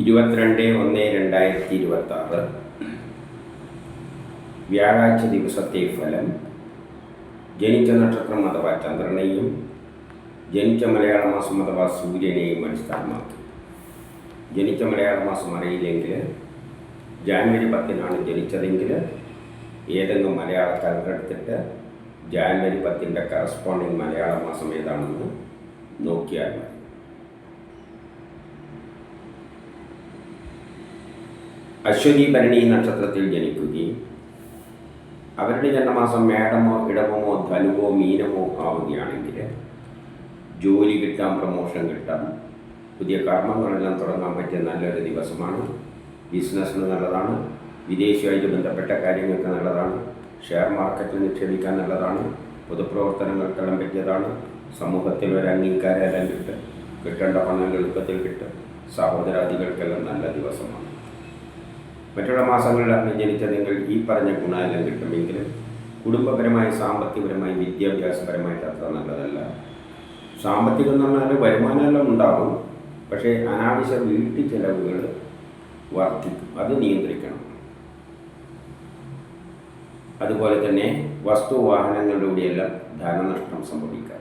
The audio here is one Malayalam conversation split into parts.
ഇരുപത്തിരണ്ട് ഒന്ന് രണ്ടായിരത്തി ഇരുപത്തി ആറ് വ്യാഴാഴ്ച ദിവസത്തെ ഫലം ജനിച്ച നക്ഷത്രം അഥവാ ചന്ദ്രനെയും ജനിച്ച മലയാള മാസം അഥവാ സൂര്യനെയും അടിസ്ഥാനമാക്കി. ജനിച്ച മലയാള മാസം അറിയില്ലെങ്കിൽ ജാനുവരി പത്തിനാണ് ജനിച്ചതെങ്കിൽ ഏതെങ്കിലും മലയാള എടുത്തിട്ട് ജാനുവരി പത്തിന്റെ കറസ്പോണ്ടിങ് മലയാള മാസം ഏതാണെന്ന് നോക്കിയാൽ മതി. അശ്വതി ഭരണി നക്ഷത്രത്തിൽ ജനിക്കുകയും അവരുടെ ജന്മമാസം മേടമോ ഇടവമോ ധനുവോ മീനമോ ആവുകയാണെങ്കിൽ ജോലി കിട്ടാം പ്രമോഷൻ കിട്ടാം പുതിയ കർമ്മങ്ങളെല്ലാം തുടങ്ങാൻ പറ്റിയ നല്ലൊരു ദിവസമാണ്. ബിസിനസ്സിന് നല്ലതാണ് വിദേശമായിട്ട് ബന്ധപ്പെട്ട കാര്യങ്ങൾക്ക് നല്ലതാണ് ഷെയർ മാർക്കറ്റിൽ നിക്ഷേപിക്കാൻ നല്ലതാണ് പൊതുപ്രവർത്തനങ്ങൾക്കെല്ലാം പറ്റിയതാണ് സമൂഹത്തിൽ ഒരു അംഗീകാരമെല്ലാം കിട്ടും കിട്ടേണ്ട പണം എളുപ്പത്തിൽ കിട്ടും സഹോദരാദികൾക്കെല്ലാം നല്ല ദിവസമാണ്. മറ്റുള്ള മാസങ്ങളിലാണ് ജനിച്ചതെങ്കിൽ ഈ പറഞ്ഞ ഗുണമെല്ലാം കിട്ടുമെങ്കിലും കുടുംബപരമായി സാമ്പത്തികപരമായി വിദ്യാഭ്യാസപരമായിട്ട് അത്ര നല്ലതല്ല. സാമ്പത്തികം എന്ന് പറഞ്ഞാൽ വരുമാനമെല്ലാം ഉണ്ടാകും പക്ഷേ അനാവശ്യ വീട്ടു ചെലവുകൾ വർദ്ധിക്കും. അത് നിയന്ത്രിക്കണം. അതുപോലെ തന്നെ വസ്തു വാഹനങ്ങളിലൂടെയെല്ലാം ധനനഷ്ടം സംഭവിക്കാം.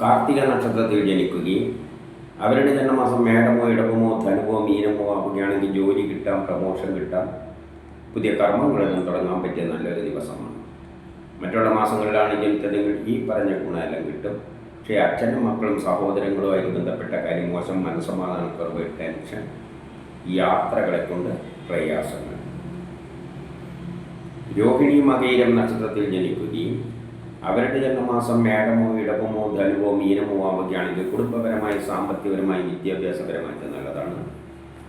കാർത്തിക നക്ഷത്രത്തിൽ ജനിക്കുകയും അവരുടെ ജന്മമാസം മേടമോ ഇടവമോ ധനുവോ മീനമോ ആവുകയാണെങ്കിൽ ജോലി കിട്ടാം പ്രമോഷൻ കിട്ടാം. പുതിയ കർമ്മങ്ങളെല്ലാം തുടങ്ങാൻ പറ്റിയ നല്ലൊരു ദിവസമാണ്. മറ്റുള്ള മാസങ്ങളിലാണെങ്കിൽ ജനിച്ചതെങ്കിൽ ഈ പറഞ്ഞ ഗുണമെല്ലാം കിട്ടും. പക്ഷേ അച്ഛനും മക്കളും സഹോദരങ്ങളുമായി ബന്ധപ്പെട്ട കാര്യം മോശം മനസ്സമാധാനക്കുറവ് ടെൻഷൻ യാത്രകളെ കൊണ്ട് പ്രയാസങ്ങൾ. രോഹിണി മകയിരം നക്ഷത്രത്തിൽ ജനിക്കുകയും അവരുടെ ജന്മമാസം മേടമോ ഇടവമോ ധനുവോ മീനമോ ആവുകയാണെങ്കിൽ കുടുംബപരമായി സാമ്പത്തികപരമായി വിദ്യാഭ്യാസപരമായിട്ട് നല്ലതാണ്.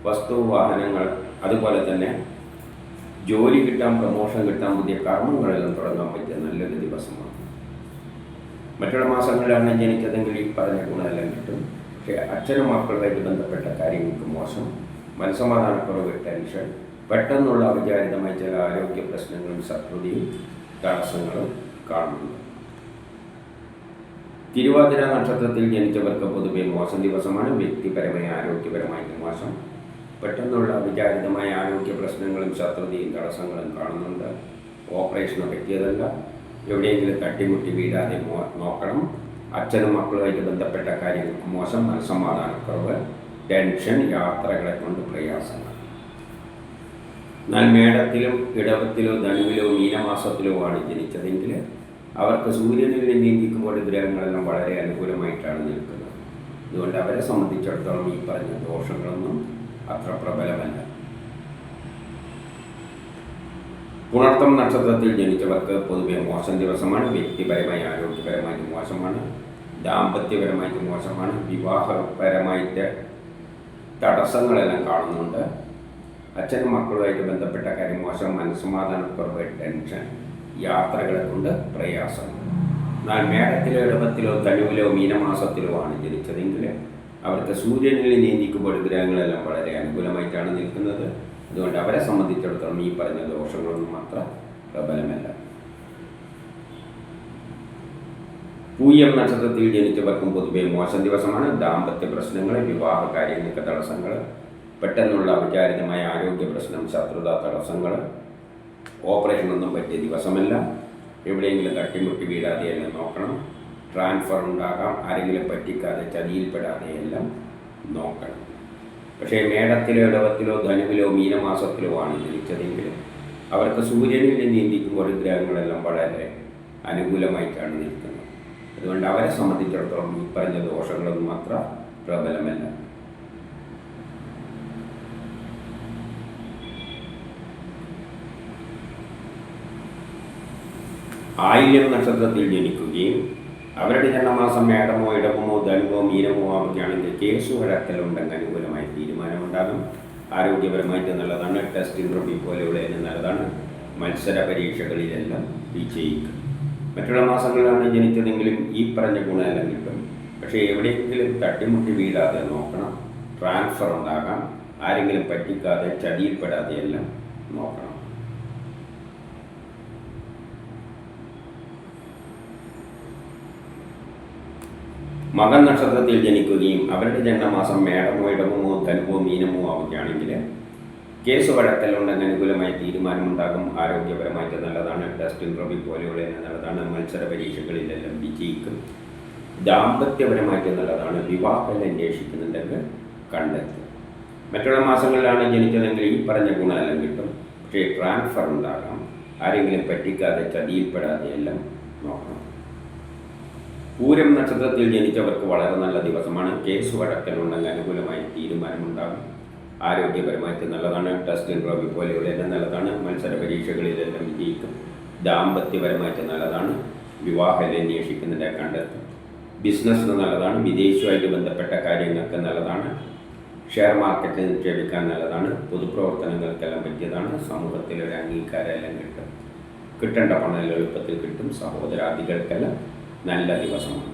വസ്തു വാഹനങ്ങൾ അതുപോലെ തന്നെ ജോലി കിട്ടാൻ പ്രമോഷൻ കിട്ടാൻ പുതിയ കർമ്മങ്ങളെല്ലാം തുടങ്ങാൻ പറ്റിയ നല്ലൊരു ദിവസമാണ്. മറ്റുള്ള മാസങ്ങളിലാണ് ജനിച്ചതെങ്കിൽ ഈ പറഞ്ഞ ഗുണമെല്ലാം കിട്ടും. പക്ഷേ അച്ഛനും മക്കളുമായിട്ട് ബന്ധപ്പെട്ട കാര്യങ്ങൾക്ക് മോശം. മനസ്സമാധാനക്കുറവ് ടെൻഷൻ പെട്ടെന്നുള്ള അവിചാരിതമായ ചില ആരോഗ്യ പ്രശ്നങ്ങളും ശത്രുതയും തടസ്സങ്ങളും കാണുന്നുണ്ട്. തിരുവാതിര നക്ഷത്രത്തിൽ ജനിച്ചവർക്ക് പൊതുവെ മോശം ദിവസമാണ്. വ്യക്തിപരമായ ആരോഗ്യപരമായ മോശം. പെട്ടെന്നുള്ള വിചാരിതമായ ആരോഗ്യ പ്രശ്നങ്ങളും ശത്രുതയും തടസ്സങ്ങളും കാണുന്നുണ്ട്. ഓപ്പറേഷൻ പറ്റിയതല്ല. എവിടെയെങ്കിലും തട്ടിമുട്ടി വീഴാതെ നോക്കണം. അച്ഛനും മക്കളുമായിട്ട് ബന്ധപ്പെട്ട കാര്യങ്ങൾക്ക് മോശം മനസ്സമാധാനക്കുറവ് ടെൻഷൻ യാത്രകളെ കൊണ്ട് പ്രയാസങ്ങൾ. എന്നാൽ മേടത്തിലും ഇടവത്തിലോ ധനുവിലോ മീനമാസത്തിലോ ആണ് ജനിച്ചതെങ്കിൽ അവർക്ക് സൂര്യനിൽ നീന്തിക്കുമ്പോൾ ഗ്രഹങ്ങളെല്ലാം വളരെ അനുകൂലമായിട്ടാണ് നിൽക്കുന്നത്. അതുകൊണ്ട് അവരെ സംബന്ധിച്ചിടത്തോളം ഈ പറഞ്ഞ ദോഷങ്ങളൊന്നും അത്ര പ്രബലമല്ല. പുണർത്തം നക്ഷത്രത്തിൽ ജനിച്ചവർക്ക് പൊതുവെ മോശം ദിവസമാണ് വ്യക്തിപരമായി ആരോഗ്യപരമായിട്ട് മോശമാണ് ദാമ്പത്യപരമായിട്ട് മോശമാണ് വിവാഹപരമായിട്ട് തടസ്സങ്ങളെല്ലാം കാണുന്നുണ്ട്. അച്ഛനും മക്കളുമായിട്ട് ബന്ധപ്പെട്ട കാര്യം മോശം മനസ്സമാധാനക്കുറവ് ടെൻഷൻ. യാത്രകളെ കൊണ്ട് പ്രയാസം. എന്നാൽ മേടത്തിലോ ഇടവത്തിലോ തനുവിലോ മീനമാസത്തിലോ ആണ് ജനിച്ചതെങ്കിൽ അവർക്ക് സൂര്യനിൽ നീന്തിക്കുമ്പോൾ ഗ്രഹങ്ങളെല്ലാം വളരെ അനുകൂലമായിട്ടാണ് നിൽക്കുന്നത്. അതുകൊണ്ട് അവരെ സംബന്ധിച്ചിടത്തോളം ഈ പറഞ്ഞ ദോഷങ്ങളൊന്നും അത്ര പ്രബലമല്ല. പൂയം നക്ഷത്രത്തിൽ ജനിച്ചവർക്കും പൊതുവെ മോശം ദിവസമാണ്. ദാമ്പത്യ പ്രശ്നങ്ങൾ വിവാഹ കാര്യങ്ങൾക്ക് തടസ്സങ്ങൾ പെട്ടെന്നുള്ള അവിചാരിതമായ ആരോഗ്യ പ്രശ്നം ശത്രുത തടസ്സങ്ങൾ ഓപ്പറേഷനൊന്നും പറ്റിയ ദിവസമല്ല. എവിടെയെങ്കിലും തട്ടിമുട്ടി വീഴാതെയെല്ലാം നോക്കണം. ട്രാൻസ്ഫർ ഉണ്ടാകാം. ആരെങ്കിലും പറ്റിക്കാതെ ചതിയിൽപ്പെടാതെ എല്ലാം നോക്കണം. പക്ഷേ മേടത്തിലോ ഇടവത്തിലോ ധനുവിലോ മീനമാസത്തിലോ ആണ് ജനിച്ചതെങ്കിൽ അവർക്ക് സൂര്യനിൽ ഒരു ഗ്രഹങ്ങളെല്ലാം വളരെ അനുകൂലമായിട്ടാണ് നിൽക്കുന്നത്. അതുകൊണ്ട് അവരെ സംബന്ധിച്ചിടത്തോളം ഈ പറഞ്ഞ ദോഷങ്ങളൊന്നും അത്ര പ്രബലമല്ല. ആയില്യം നക്ഷത്രത്തിൽ ജനിക്കുകയും അവരുടെ ജന്മമാസം മേടമോ ഇടമോ ധനുവോ മീനമോ ആവുകയാണെങ്കിൽ കേസ് വഴക്കലുണ്ടെങ്കിൽ അനുകൂലമായ തീരുമാനമുണ്ടാകും. ആരോഗ്യപരമായിട്ട് നല്ലതാണ്. ടെസ്റ്റ് പോലെയുള്ള നല്ലതാണ്. മത്സര പരീക്ഷകളിലെല്ലാം വിജയിക്കും. മറ്റുള്ള മാസങ്ങളിലാണ് ജനിച്ചതെങ്കിലും ഈ പറഞ്ഞ ഗുണമെല്ലാം കിട്ടും. പക്ഷേ എവിടെയെങ്കിലും തട്ടിമുട്ടി വീഴാതെ നോക്കണം. ട്രാൻസ്ഫർ ഉണ്ടാകാം. ആരെങ്കിലും പറ്റിക്കാതെ ചതിയിൽപ്പെടാതെ എല്ലാം നോക്കണം. മകൻ നക്ഷത്രത്തിൽ ജനിക്കുകയും അവരുടെ ജന്മമാസം മേടമോ ഇടമോ ധനുവോ മീനമോ ആവുകയാണെങ്കിൽ കേസ് വഴക്കലുണ്ടെങ്കിൽ അനുകൂലമായ തീരുമാനമുണ്ടാകും. ആരോഗ്യപരമായിട്ട് നല്ലതാണ്. ടെസ്റ്റ് റബി പോലെയുള്ള നല്ലതാണ്. മത്സര പരീക്ഷകളിലെല്ലാം വിജയിക്കും. ദാമ്പത്യപരമായിട്ട് നല്ലതാണ്. വിവാഹം അന്വേഷിക്കുന്നുണ്ടെങ്കിൽ കണ്ടെത്തും മറ്റുള്ള മാസങ്ങളിലാണ് ജനിച്ചതെങ്കിൽ ഈ പറഞ്ഞ ഗുണമെല്ലാം കിട്ടും. പക്ഷേ ട്രാൻസ്ഫർ ഉണ്ടാകാം. ആരെങ്കിലും പറ്റിക്കാതെ ചതിയിൽപ്പെടാതെ എല്ലാം നോക്കണം. പൂരം നക്ഷത്രത്തിൽ ജനിച്ചവർക്ക് വളരെ നല്ല ദിവസമാണ്. കേസ് വഴക്കലുണ്ടെങ്കിൽ അനുകൂലമായി തീരുമാനമുണ്ടാകും. ആരോഗ്യപരമായിട്ട് നല്ലതാണ്. ടെസ്റ്റ് ഇൻട്രവ്യൂ പോലെയുള്ള എല്ലാം നല്ലതാണ്. മത്സര പരീക്ഷകളിലെല്ലാം വിജയിക്കും. ദാമ്പത്യപരമായിട്ട് നല്ലതാണ്. വിവാഹം അന്വേഷിക്കുന്നതിനെ കണ്ടെത്തും. ബിസിനസ്സിന് നല്ലതാണ്. വിദേശവുമായിട്ട് ബന്ധപ്പെട്ട കാര്യങ്ങൾക്ക് നല്ലതാണ്. ഷെയർ മാർക്കറ്റിൽ നിക്ഷേപിക്കാൻ നല്ലതാണ്. പൊതുപ്രവർത്തനങ്ങൾക്കെല്ലാം പറ്റിയതാണ്. സമൂഹത്തിൽ ഒരു അംഗീകാരമെല്ലാം കിട്ടും. കിട്ടേണ്ട പണം എളുപ്പത്തിൽ കിട്ടും. സഹോദരാദികൾക്കെല്ലാം നല്ല ദിവസമാണ്.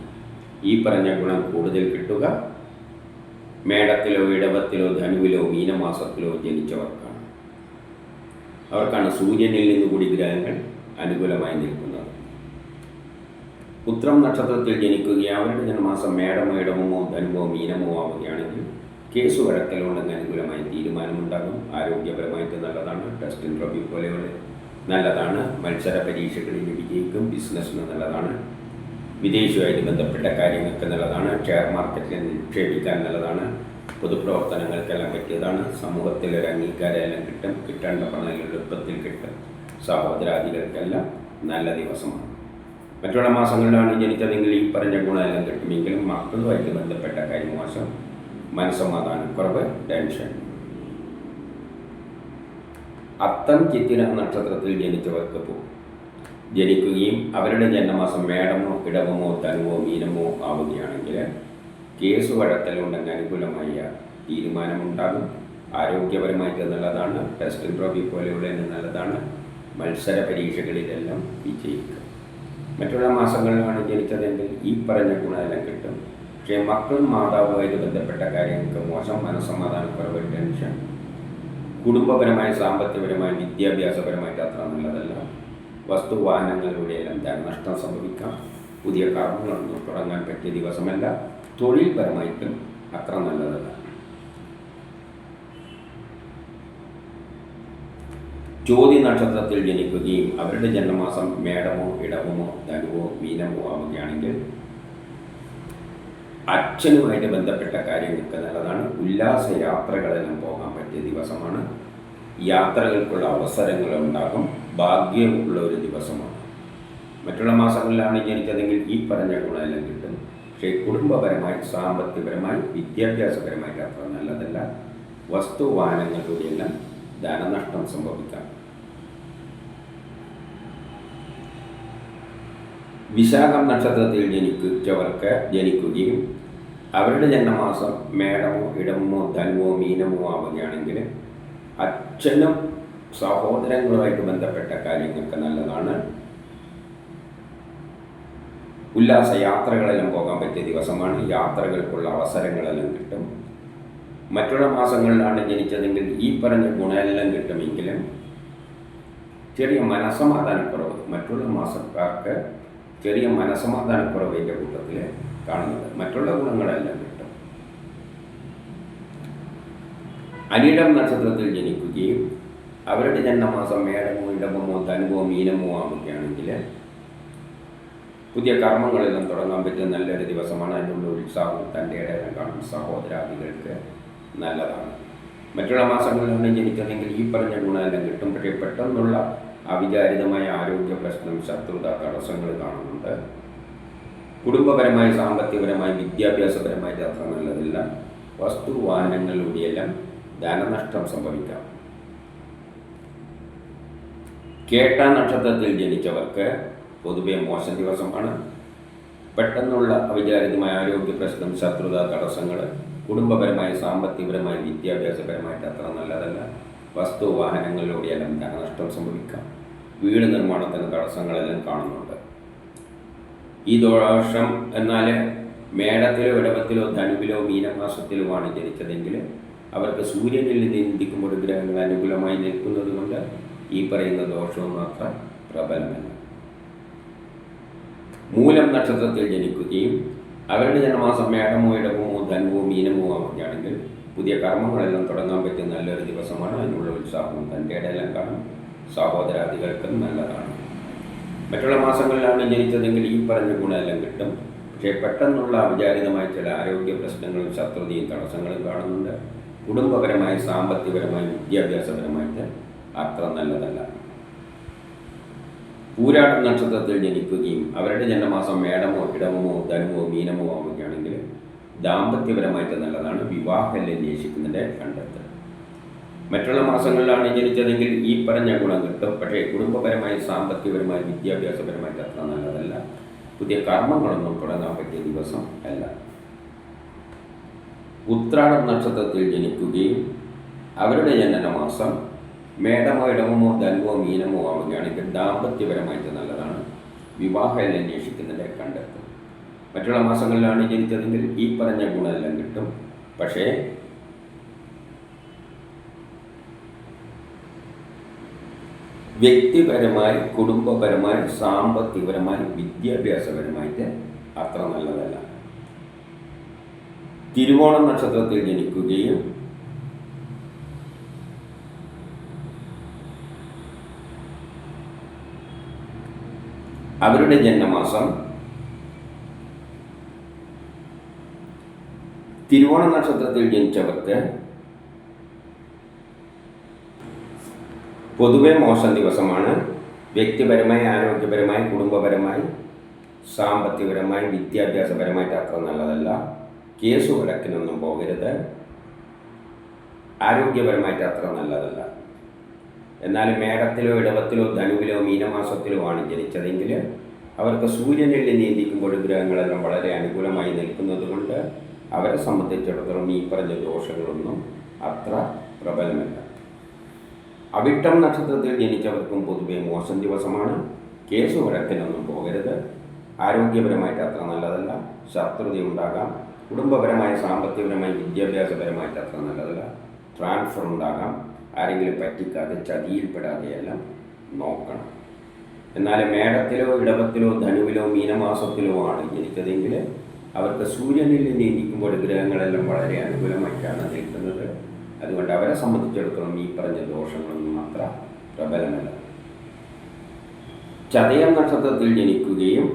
ഈ പറഞ്ഞ ഗുണം കൂടുതൽ കിട്ടുക. മേടത്തിലോ ഇടവത്തിലോ ധനുവിലോ മീനമാസത്തിലോ ജനിച്ചവർക്കാണ്. അവർക്കാണ് സൂര്യനിൽ നിന്ന് കൂടി ഗ്രഹങ്ങൾ അനുകൂലമായി നിൽക്കുന്നത്. ഉത്രം നക്ഷത്രത്തിൽ ജനിക്കുകയും അവരുടെ ജന്മമാസം മേടമോ ഇടമോ ധനുവോ മീനമോ ആവുകയാണെങ്കിൽ കേസ് വഴക്കലുണ്ടെന്ന് അനുകൂലമായി തീരുമാനമുണ്ടാകും. ആരോഗ്യപരമായിട്ട് നല്ലതാണ്. ടെസ്റ്റ് ഇൻട്രവ്യൂ പോലെയുള്ള നല്ലതാണ്. മത്സര പരീക്ഷകളിൽ വിജയിക്കും. ബിസിനസ്സിന് നല്ലതാണ്. വിദേശവുമായിട്ട് ബന്ധപ്പെട്ട കാര്യങ്ങൾക്ക് നല്ലതാണ് ഷെയർ മാർക്കറ്റിൽ നിക്ഷേപിക്കാൻ നല്ലതാണ് പൊതുപ്രവർത്തനങ്ങൾക്കെല്ലാം പറ്റിയതാണ് സമൂഹത്തിൽ ഒരു അംഗീകാരമെല്ലാം കിട്ടും കിട്ടേണ്ട പണം എളുപ്പത്തിൽ കിട്ടും സഹോദരാദികൾക്കെല്ലാം നല്ല ദിവസമാണ്. മറ്റുള്ള മാസങ്ങളിലാണ് ജനിച്ചതെങ്കിൽ ഈ പറഞ്ഞ ഗുണമെല്ലാം കിട്ടുമെങ്കിലും മക്കളുമായിട്ട് ബന്ധപ്പെട്ട കാര്യം മോശം മനസ്സമാധാനക്കുറവ് ടെൻഷൻ അത്തം ചിത്തിര നക്ഷത്രത്തിൽ ജനിച്ചവർക്ക് പോകും ജനിക്കുകയും അവരുടെ ജന്മമാസം മേടമോ ഇടവമോ തനുവോ മീനമോ ആവുകയാണെങ്കിൽ കേസ് വഴക്കലുണ്ടെങ്കിൽ അനുകൂലമായ തീരുമാനമുണ്ടാകും. ആരോഗ്യപരമായിട്ട് നല്ലതാണ്. ടെസ്റ്റ് ട്രോഫി പോലെയുള്ള നല്ലതാണ്. മത്സര പരീക്ഷകളിലെല്ലാം വിജയിക്കും മറ്റുള്ള മാസങ്ങളിലാണ് ജനിച്ചതെങ്കിൽ ഈ പറഞ്ഞ ഗുണമെല്ലാം കിട്ടും. പക്ഷേ മക്കളും മാതാവുമായിട്ട് ബന്ധപ്പെട്ട കാര്യങ്ങൾക്ക് മോശം മനസ്സമാധാനക്കുറവ് ടെൻഷൻ. കുടുംബപരമായ സാമ്പത്തികപരമായ വിദ്യാഭ്യാസപരമായിട്ട് അത്ര നല്ലതല്ല. വസ്തുവാഹനങ്ങളിലൂടെയെല്ലാം നഷ്ടം സംഭവിക്കാം. പുതിയ കർമ്മങ്ങളൊന്നും തുടങ്ങാൻ പറ്റിയ ദിവസമല്ല. തൊഴിൽപരമായിട്ടും അത്ര നല്ലതല്ല. ജ്യോതി നക്ഷത്രത്തിൽ ജനിക്കുകയും അവരുടെ ജന്മമാസം മേടമോ ഇടവമോ ധനുവോ മീനമോ ആവുകയാണെങ്കിൽ അച്ഛനുമായിട്ട് ബന്ധപ്പെട്ട കാര്യങ്ങൾക്ക് നല്ലതാണ്. ഉല്ലാസ യാത്രകളെല്ലാം പോകാൻ പറ്റിയ ദിവസമാണ്. യാത്രകൾക്കുള്ള അവസരങ്ങൾ ഉണ്ടാകും ഭാഗ്യമുള്ള ഒരു ദിവസമാണ്. മറ്റുള്ള മാസങ്ങളിലാണ് എനിക്കതെങ്കിൽ ഈ പറഞ്ഞ ഗുണമെല്ലാം കിട്ടും. പക്ഷേ കുടുംബപരമായി സാമ്പത്തികപരമായി വിദ്യാഭ്യാസപരമായിട്ട് അത്ര നല്ലതല്ല. വസ്തുവാഹനങ്ങളിലൂടെയെല്ലാം ധനനഷ്ടം സംഭവിക്കാം. വിശാഖം നക്ഷത്രത്തിൽ ജനിച്ചവർക്ക് ജനിക്കുകയും അവരുടെ ജന്മമാസം മേടമോ ഇടമോ ധനുവോ മീനമോ ആവുകയാണെങ്കിൽ അച്ഛനും സഹോദരങ്ങളുമായിട്ട് ബന്ധപ്പെട്ട കാര്യങ്ങൾക്ക് നല്ലതാണ്. ഉല്ലാസ യാത്രകളെല്ലാം പോകാൻ പറ്റിയ ദിവസമാണ്. യാത്രകൾക്കുള്ള അവസരങ്ങളെല്ലാം കിട്ടും. മറ്റുള്ള മാസങ്ങളിലാണ് ജനിച്ചതെങ്കിൽ ഈ പറഞ്ഞ ഗുണമെല്ലാം കിട്ടുമെങ്കിലും ചെറിയ മനസമാധാനക്കുറവ് മറ്റുള്ള മാസക്കാർക്ക് ചെറിയ മനസമാധാനക്കുറവ് എന്റെ കൂട്ടത്തിൽ കാണുന്നത് മറ്റുള്ള ഗുണങ്ങളെല്ലാം കിട്ടും. അനിടം നക്ഷത്രത്തിൽ ജനിക്കുകയും അവരുടെ ജന്മമാസം മേടമോ ഇടമോ ധനുവോ മീനമോ ആവുകയാണെങ്കിൽ പുതിയ കർമ്മങ്ങളെല്ലാം തുടങ്ങാൻ പറ്റിയ നല്ലൊരു ദിവസമാണ്. അതിനുള്ള ഉത്സാഹവും തന്റെ ഇടയിലും കാണും. സഹോദരാദികൾക്ക് നല്ലതാണ്. മറ്റുള്ള മാസങ്ങളിലാണ് ജനിക്കുന്നതെങ്കിൽ ഈ പറഞ്ഞ ഗുണമെല്ലാം കിട്ടും. പക്ഷേ പെട്ടെന്നുള്ള അവിചാരിതമായ ആരോഗ്യ പ്രശ്നം ശത്രുത തടസ്സങ്ങൾ കാണുന്നുണ്ട്. കുടുംബപരമായി സാമ്പത്തികപരമായി വിദ്യാഭ്യാസപരമായിട്ട് അത്ര നല്ലതല്ല. വസ്തു വാഹനങ്ങളിലൂടെയെല്ലാം ധനനഷ്ടം സംഭവിക്കാം. കേട്ട നക്ഷത്രത്തിൽ ജനിച്ചവർക്ക് പൊതുവെ മോശം ദിവസമാണ് പെട്ടെന്നുള്ള അവിചാരിതമായ ആരോഗ്യ പ്രശ്നം ശത്രുത തടസ്സങ്ങൾ കുടുംബപരമായി സാമ്പത്തികപരമായി വിദ്യാഭ്യാസപരമായിട്ട് അത്ര നല്ലതല്ല. വസ്തു വാഹനങ്ങളിലൂടെയെല്ലാം ധനനഷ്ടം സംഭവിക്കാം. വീട് നിർമ്മാണത്തിന് തടസ്സങ്ങളെല്ലാം കാണുന്നുണ്ട്. ഈ ദോഷം എന്നാൽ മേടത്തിലോ ഇടവത്തിലോ ധനുവിലോ മീനമാസത്തിലുമാണ് ജനിച്ചതെങ്കിൽ അവർക്ക് സൂര്യനിൽ നിന്ന് ഇന്ത്യക്കുമ്പോൾ ഗ്രഹങ്ങൾ അനുകൂലമായി നിൽക്കുന്നത് കൊണ്ട് ഈ പറയുന്ന ദോഷവും അത്ര പ്രബലമല്ല. മൂലം നക്ഷത്രത്തിൽ ജനിക്കുകയും അവരുടെ ജനമാസം മേഘമോ ഇടമോ ധനമോ മീനമോ ആവുകയാണെങ്കിൽ പുതിയ കർമ്മങ്ങളെല്ലാം തുടങ്ങാൻ പറ്റിയ നല്ലൊരു ദിവസമാണ്. അതിനുള്ള ഉത്സാഹവും തന്റെ ഇടയിലും കാണും. സഹോദരാദികൾക്കും നല്ലതാണ്. മറ്റുള്ള മാസങ്ങളിലാണ് ജനിച്ചതെങ്കിൽ ഈ പറഞ്ഞ ഗുണമെല്ലാം കിട്ടും. പക്ഷേ പെട്ടെന്നുള്ള അവിചാരിതമായ ചില ആരോഗ്യ പ്രശ്നങ്ങളും ശത്രുതയും തടസ്സങ്ങളും കാണുന്നുണ്ട്. കുടുംബപരമായി സാമ്പത്തികപരമായി വിദ്യാഭ്യാസപരമായിട്ട് അത്ര നല്ലതല്ല. പൂരാട്ട നക്ഷത്രത്തിൽ ജനിക്കുകയും അവരുടെ ജന്മമാസം മേടമോ ഇടമോ ധനുമോ മീനമോ ആവുകയാണെങ്കിൽ ദാമ്പത്യപരമായിട്ട് നല്ലതാണ്. വിവാഹം അന്വേഷിക്കുന്നതിന്റെ കണ്ടെത്തൽ. മറ്റുള്ള മാസങ്ങളിലാണ് ജനിച്ചതെങ്കിൽ ഈ പറഞ്ഞ ഗുണം കിട്ടും. പക്ഷേ കുടുംബപരമായി സാമ്പത്തികപരമായി വിദ്യാഭ്യാസപരമായിട്ട് അത്ര നല്ലതല്ല. പുതിയ കർമ്മങ്ങളൊന്നും തുടങ്ങാൻ പറ്റിയ ദിവസം അല്ല. ഉത്രാടം നക്ഷത്രത്തിൽ ജനിക്കുകയും അവരുടെ ജനനമാസം മേടമോ ഇടമോ ധനുവോ മീനമോ ആവുകയാണെങ്കിൽ ദാമ്പത്യപരമായിട്ട് നല്ലതാണ്. വിവാഹം അന്വേഷിക്കുന്നതിന്റെ കണ്ടെത്തും. മറ്റുള്ള മാസങ്ങളിലാണ് ജനിച്ചതെങ്കിൽ ഈ പറഞ്ഞ ഗുണമെല്ലാം കിട്ടും. പക്ഷേ വ്യക്തിപരമായി കുടുംബപരമായി സാമ്പത്തികപരമായി വിദ്യാഭ്യാസപരമായിട്ട് അത്ര നല്ലതല്ല. തിരുവോണം നക്ഷത്രത്തിൽ ജനിക്കുകയും അവരുടെ ജന്മമാസം തിരുവോണ നക്ഷത്രത്തിൽ ജനിച്ചവർക്ക് പൊതുവെ മോശം ദിവസമാണ്. വ്യക്തിപരമായി ആരോഗ്യപരമായി കുടുംബപരമായി സാമ്പത്തികപരമായി വിദ്യാഭ്യാസപരമായിട്ട് അത്ര നല്ലതല്ല. കേസ് വഴക്കിനൊന്നും പോകരുത്. ആരോഗ്യപരമായിട്ട് അത്ര നല്ലതല്ല. എന്നാൽ മേടത്തിലോ ഇടവത്തിലോ ധനുവിലോ മീനമാസത്തിലോ ആണ് ജനിച്ചതെങ്കിൽ അവർക്ക് സൂര്യനിൽ നീന്തിക്കുമ്പോൾ ഗ്രഹങ്ങളെല്ലാം വളരെ അനുകൂലമായി നിൽക്കുന്നത് കൊണ്ട് അവരെ സംബന്ധിച്ചിടത്തോളം ഈ പറഞ്ഞ ദോഷങ്ങളൊന്നും അത്ര പ്രബലമല്ല. അവിട്ടം നക്ഷത്രത്തിൽ ജനിച്ചവർക്കും പൊതുവെ മോശം ദിവസമാണ്. കേസ് വരത്തിനൊന്നും പോകരുത്. ആരോഗ്യപരമായിട്ട് അത്ര നല്ലതല്ല. ശത്രുത ഉണ്ടാകാം. കുടുംബപരമായ സാമ്പത്തികപരമായി വിദ്യാഭ്യാസപരമായിട്ട് അത്ര നല്ലതല്ല. ട്രാൻസ്ഫർ ഉണ്ടാകാം. ആരെങ്കിലും പറ്റിക്കാതെ ചതിയിൽപ്പെടാതെയെല്ലാം നോക്കണം. എന്നാൽ മേടത്തിലോ ഇടവത്തിലോ ധനുവിലോ മീനമാസത്തിലോ ആണ് ജനിച്ചതെങ്കിൽ അവർക്ക് സൂര്യനിൽ നിന്ന് ഇരിക്കുമ്പോൾ ഗ്രഹങ്ങളെല്ലാം വളരെ അനുകൂലമായിട്ടാണ് നിൽക്കുന്നത്. അതുകൊണ്ട് അവരെ സംബന്ധിച്ചിടത്തോളം ഈ പറഞ്ഞ ദോഷങ്ങളൊന്നും അത്ര പ്രബലമല്ല. ചതയം നക്ഷത്രത്തിൽ ജനിക്കുകയും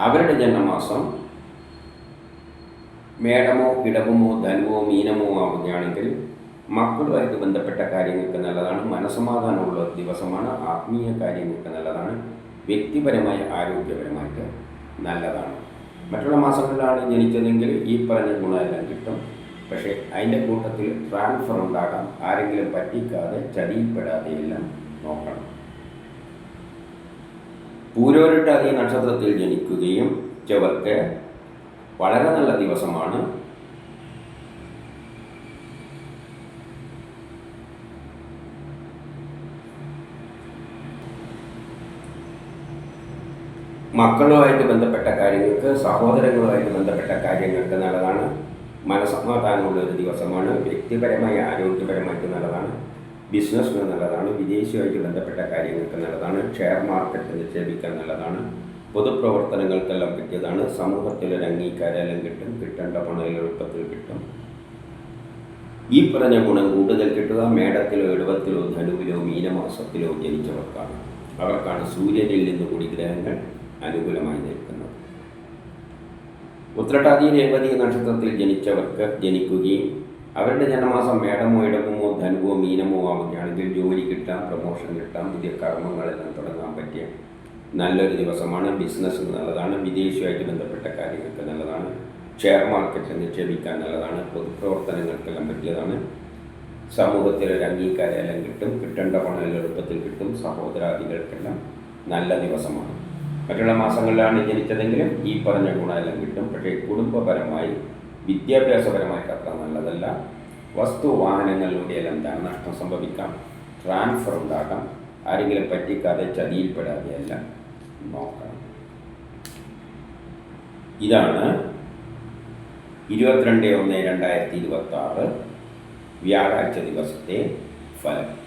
അവരുടെ ജന്മമാസം മേടമോ ഇടവമോ ധനുവോ മീനമോ ആവുകയാണെങ്കിൽ മക്കളുമായിട്ട് ബന്ധപ്പെട്ട കാര്യങ്ങൾക്ക് നല്ലതാണ്. മനസമാധാനമുള്ള ദിവസമാണ്. ആത്മീയ കാര്യങ്ങൾക്ക് നല്ലതാണ്. വ്യക്തിപരമായ ആരോഗ്യപരമായിട്ട് നല്ലതാണ്. മറ്റുള്ള മാസങ്ങളിലാണ് ജനിച്ചതെങ്കിൽ ഈ പറഞ്ഞ ഗുണമെല്ലാം കിട്ടും. പക്ഷേ അതിന്റെ കൂട്ടത്തിൽ ട്രാൻസ്ഫർ ഉണ്ടാകാം. ആരെങ്കിലും പറ്റിക്കാതെ ചതിയിൽപ്പെടാതെയെല്ലാം നോക്കണം. പൂരോരിട്ട് അതേ നക്ഷത്രത്തിൽ ജനിക്കുകയും ചവർക്ക് വളരെ നല്ല ദിവസമാണ്. മക്കളുമായിട്ട് ബന്ധപ്പെട്ട കാര്യങ്ങൾക്ക് സഹോദരങ്ങളുമായിട്ട് ബന്ധപ്പെട്ട കാര്യങ്ങൾക്ക് നല്ലതാണ്. മനസമാധാനമുള്ള ഒരു ദിവസമാണ്. വ്യക്തിപരമായി ആരോഗ്യപരമായിട്ട് നല്ലതാണ്. ബിസിനസ്സിന് നല്ലതാണ്. വിദേശിയുമായിട്ട് ബന്ധപ്പെട്ട കാര്യങ്ങൾക്ക് നല്ലതാണ്. ഷെയർ മാർക്കറ്റ് നിക്ഷേപിക്കാൻ നല്ലതാണ്. പൊതുപ്രവർത്തനങ്ങൾക്കെല്ലാം കിട്ടിയതാണ്. സമൂഹത്തിലൊരു അംഗീകാരമെല്ലാം കിട്ടും. കിട്ടേണ്ട പണം എളുപ്പത്തിൽ കിട്ടും. ഈ പറഞ്ഞ ഗുണം കൂടുതൽ കിട്ടുക. മേടത്തിലോ എഴുപത്തിലോ ധനുവിലോ മീനമാസത്തിലോ ജനിച്ചവർക്കാണ്. അവർക്കാണ് സൂര്യനിൽ നിന്ന് കൂടി ഗ്രഹങ്ങൾ. അനുകൂലമായി നിൽക്കുന്നത് ഉത്രട്ടാതി രേവതി നക്ഷത്രത്തിൽ ജനിച്ചവർക്ക് ജനിക്കുകയും അവരുടെ ജനമാസം മേടമോ ഇടമോ ധനുവോ മീനമോ ആവുകയാണെങ്കിൽ ജോലി കിട്ടാം പ്രൊമോഷൻ കിട്ടാം പുതിയ കർമ്മങ്ങളെല്ലാം തുടങ്ങാൻ പറ്റിയ നല്ലൊരു ദിവസമാണ്. ബിസിനസ് നല്ലതാണ്. വിദേശിയുമായിട്ട് ബന്ധപ്പെട്ട കാര്യങ്ങൾക്ക് നല്ലതാണ്. ഷെയർ മാർക്കറ്റിൽ നിക്ഷേപിക്കാൻ നല്ലതാണ്. പൊതുപ്രവർത്തനങ്ങൾക്കെല്ലാം പറ്റിയതാണ്. സമൂഹത്തിൽ ഒരു അംഗീകാരമെല്ലാം കിട്ടും. കിട്ടേണ്ട പണം എളുപ്പത്തിൽ കിട്ടും. സഹോദരാദികൾക്കെല്ലാം നല്ല ദിവസമാണ്. മറ്റുള്ള മാസങ്ങളിലാണ് ജനിച്ചതെങ്കിലും ഈ പറഞ്ഞ ഗുണമെല്ലാം കിട്ടും. പക്ഷേ കുടുംബപരമായി വിദ്യാഭ്യാസപരമായി അത്ര നല്ലതല്ല. വസ്തു വാഹനങ്ങളിലൂടെയെല്ലാം നഷ്ടം സംഭവിക്കാം? ട്രാൻസ്ഫർ ഉണ്ടാക്കാം. ആരെങ്കിലും പറ്റിക്കാതെ ചതിയിൽപ്പെടാതെയല്ല നോക്കണം. ഇതാണ് ഇരുപത്തിരണ്ട് ഒന്ന് രണ്ടായിരത്തി ഇരുപത്തി ആറ് വ്യാഴാഴ്ച ദിവസത്തെ ഫലം.